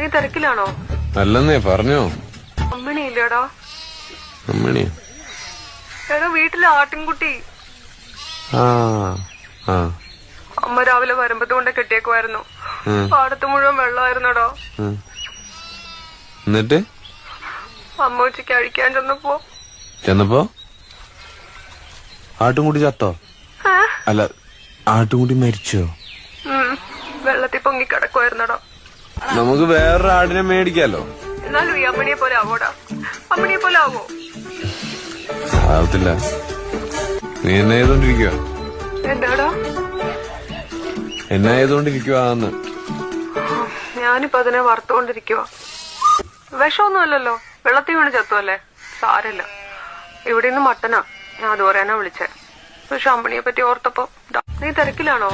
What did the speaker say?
നീ തിരക്കിലാണോ? അല്ലെന്നേ പറഞ്ഞോ. അമ്മിണി ഇല്ലടാ അമ്മണി എടാ വീട്ടിലെ ആട്ടിൻകുട്ടി. ആ ആ. അമ്മ രാവിലെ വരുമ്പത്ത് കൊണ്ട് കെട്ടിയേക്കുമായിരുന്നു. പാടത്ത് മുഴുവൻ വെള്ളമായിരുന്നടോ. എന്നിട്ട്? അമ്മ ഉച്ചയ്ക്ക് അഴിക്കാൻ ചെന്നപ്പോ. ചെന്നപ്പോ? ആട്ടുംകുട്ടി ചത്തോ? അല്ല ആട്ടുംകുട്ടി മരിച്ചോ. വെള്ളത്തിൽ പൊങ്ങി കിടക്കുമായിരുന്നടാ നമുക്ക് വേറൊരു ആടിനെ മേടിക്കാലോ. എന്നാലും ഈ അമ്മണിയെ പോലെ ആവോടാ. അമ്മണിയെ പോലെ ആവോ? ആവത്തില്ല. നീ എന്നെ ചെയ്തോണ്ടിരിക്കുക എന്താടാ? എന്നെ ചെയ്തോണ്ടിരിക്കുവാന്ന്. ഞാനിപ്പോ അതിനെ വറുത്തോണ്ടിരിക്കുക വിഷമൊന്നുമല്ലല്ലോ. വെള്ളത്തിൽ വീണ് ചത്തുവല്ലേ? സാരല്ല ഇവിടെ നിന്ന് മട്ടനാ. ഞാൻ അത് പറയാനാ വിളിച്ചേ. പക്ഷെ അമ്മണിയെ പറ്റി ഓർത്തപ്പോ നീ തിരക്കിലാണോ?